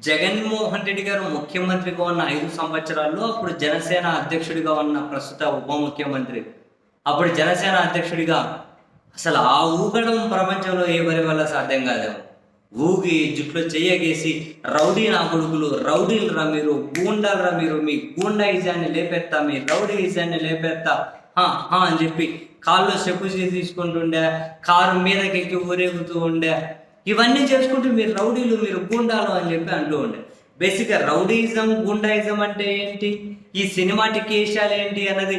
జగన్మోహన్ రెడ్డి గారు ముఖ్యమంత్రిగా ఉన్న ఐదు సంవత్సరాల్లో అప్పుడు జనసేన అధ్యక్షుడిగా ఉన్న ప్రస్తుత ఉప ముఖ్యమంత్రి. అప్పుడు జనసేన అధ్యక్షుడిగా అసలు ఆ ఊగడం ప్రపంచంలో ఎవరి వల్ల సాధ్యం కాదేమో ఊగి జుట్లో చెయ్యగేసి రౌడీ నా కొడుకులు రౌడీలు రా మీరు గూండాలు రా మీరు మీ గూండా ఈజాన్ని లేపేస్తా మీ రౌడీ ఈజాన్ని లేపేస్తా హా, హా అని చెప్పి కాళ్ళు చెప్పు తీసుకుంటుండే కారు మీదకి ఎక్కి ఊరేగుతూ ఉండే. ఇవన్నీ చేసుకుంటూ మీరు రౌడీలు మీరు గూండాలు అని చెప్పి అంటూ ఉండే. బేసిక్గా రౌడీజం గుండాయిజం అంటే ఏంటి? ఈ సినిమాటిక్ వేషాలు ఏంటి అన్నది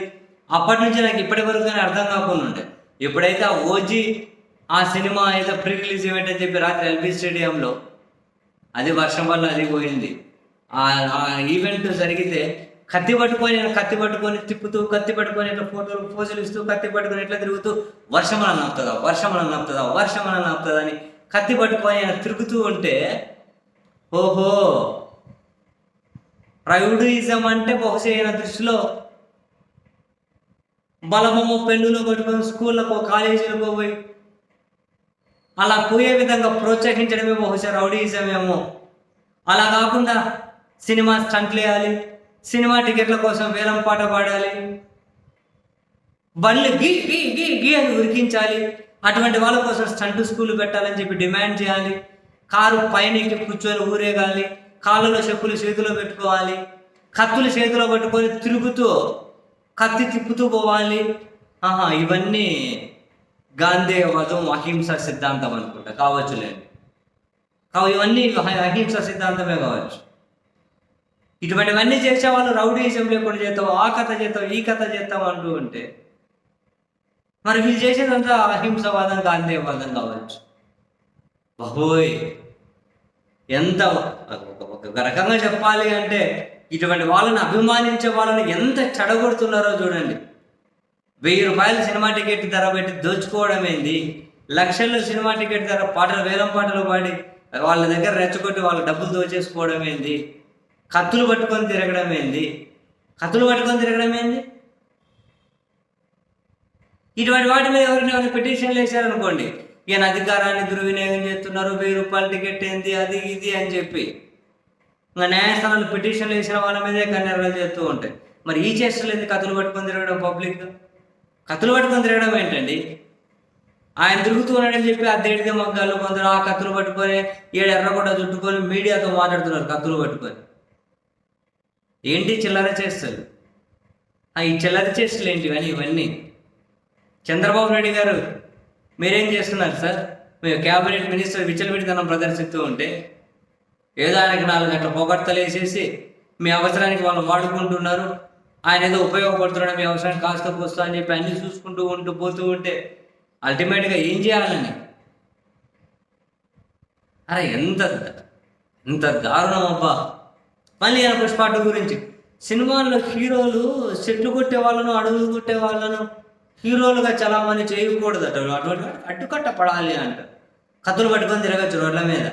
అప్పటి నుంచి నాకు ఇప్పటి వరకు కానీ అర్థం కాకుండా ఉండే. ఎప్పుడైతే ఆ ఓజీ ఆ సినిమా ఏదో ప్రీ రిలీజ్ ఈవెంట్ అని చెప్పి రాత్రి ఎల్బీ స్టేడియంలో అది వర్షం వల్ల అది పోయింది. ఆ ఆ ఈవెంట్ జరిగితే కత్తి పట్టుకొని కత్తి పట్టుకొని తిప్పుతూ కత్తి పట్టుకొని ఇట్లా ఫోటోలు పోజులు ఇస్తూ కత్తి పట్టుకొని ఇట్లా తిరుగుతూ వర్షం అని నప్పుతుందా వర్షం అని నప్పుతుందా వర్షం అని నప్పుతుందా అని కత్తి పట్టుకొని ఆయన తిరుగుతూ ఉంటే ఓహో ప్రయుడిజం అంటే బహుశా దృష్టిలో బలబొమ్మ పెన్నులో పట్టుకొని స్కూళ్ళకో కాలేజీలకో పోయి అలా పోయే విధంగా ప్రోత్సహించడమే బహుశా రౌడీయిజం ఏమో అలా కాకుండా సినిమా స్టంట్లు వేయాలి సినిమా టికెట్ల కోసం వేలం పాట పాడాలి బండ్లు గీ గీ గీ గీ అని ఉరికించాలి అటువంటి వాళ్ళ కోసం స్టంట్ స్కూల్ పెట్టాలని చెప్పి డిమాండ్ చేయాలి. కారు పైన ఎక్కి కూర్చొని ఊరేగాలి. కాళ్ళలో చెప్పులు చేతిలో పెట్టుకోవాలి. కత్తులు చేతిలో పట్టుకొని తిరుగుతూ కత్తి తిప్పుతూ పోవాలి. ఆహా ఇవన్నీ గాంధేయవాదం అహింస సిద్ధాంతం అనుకుంటా. కావచ్చులేండి కావు ఇవన్నీ అహింస సిద్ధాంతమే కావచ్చు. ఇటువంటివన్నీ చేసే వాళ్ళు రౌడీజం లేకుండా చేస్తావు ఆ కథ చేస్తాం ఈ కథ చేస్తాం అంటూ ఉంటే మరి వీళ్ళు చేసేదంతా అహింసవాదం వాదం కావచ్చు. బహోయ్! ఎంత ఒక- ఒక రకంగా చెప్పాలి అంటే ఇటువంటి వాళ్ళని అభిమానించే వాళ్ళని ఎంత చెడగొడుతున్నారో చూడండి. వెయ్యి రూపాయల సినిమా టికెట్ ధర పెట్టి దోచుకోవడం ఏంది? లక్షల్లో సినిమా టికెట్ ధర పాటలు వేలం పాటలు పాడి వాళ్ళ దగ్గర రెచ్చగొట్టి వాళ్ళ డబ్బులు దోచేసుకోవడం ఏంది? కత్తులు పట్టుకొని తిరగడం ఏంది? కత్తులు పట్టుకొని తిరగడం ఏంది? ఇటువంటి వాటి మీద ఎవరిని ఏమైనా పిటిషన్లు వేశారనుకోండి ఈయన అధికారాన్ని దుర్వినియోగం చేస్తున్నారు వెయ్యి రూపాయల టికెట్ ఏంది అది ఇది అని చెప్పి. ఇంకా న్యాయస్థానాలు పిటిషన్లు వేసిన వాళ్ళ మీదే కన్నెరలు చేస్తూ ఉంటాయి. మరి ఈ చేష్టలు ఎందుకు కత్తులు పట్టుకొని తిరగడం పబ్లిక్ కత్తులు పట్టుకొని తిరగడం ఏంటండి? ఆయన తిరుగుతూ ఉన్నాడని చెప్పి దేడిదే మగ్గాలు కొందరు ఆ కత్తులు పట్టుకొని ఏడు ఎర్రగొండ చుట్టుకొని మీడియాతో మాట్లాడుతున్నారు కత్తులు పట్టుకొని. ఏంటి చిల్లర చేస్తారు ఆ ఈ చిల్లర చేష్టలు ఏంటి ఇవన్నీ ఇవన్నీ? చంద్రబాబు నాయుడు గారు మీరేం చేస్తున్నారు సార్? మీరు క్యాబినెట్ మినిస్టర్ విచ్చలవిడితనం ప్రదర్శిస్తూ ఉంటే ఏదో ఆయనకి నాలుగు గంటల పొగడ్తలు వేసేసి మీ అవసరానికి వాళ్ళు వాడుకుంటున్నారు. ఆయన ఏదో ఉపయోగపడుతున్నాడు మీ అవసరానికి కాస్త పోస్తా అని చెప్పి అన్ని చూసుకుంటూ ఉంటూ పోతూ ఉంటే అల్టిమేట్గా ఏం చేయాలని? అరే ఎంత ఎంత దారుణం అబ్బా. మళ్ళీ ఆయన పుష్పాటు గురించి. సినిమాల్లో హీరోలు చెట్లు కొట్టే వాళ్ళను అడుగులు కొట్టే వాళ్ళను హీరోలుగా చలామణి చేయకూడదట. అటువంటి అడ్డుకట్ట పడాలి అంట. కథలు పట్టుకొని తిరగచ్చు రోడ్ల మీద.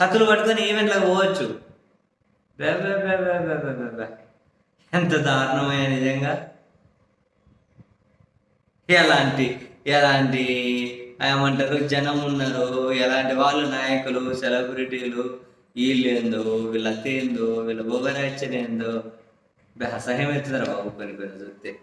కథలు పట్టుకొని ఈవెంట్లకు పోవచ్చు. ఎంత దారుణమైన నిజంగా. ఎలాంటి ఎలాంటి ఏమంటారు? జనం ఉన్నారు. ఎలాంటి వాళ్ళు? నాయకులు సెలబ్రిటీలు. వీళ్ళేందో వీళ్ళ అత్త ఏందో వీళ్ళ భోగరాచనేందో అసహ్యం ఎత్తుతారు బాబు కొన్ని కొన్ని చూస్తే.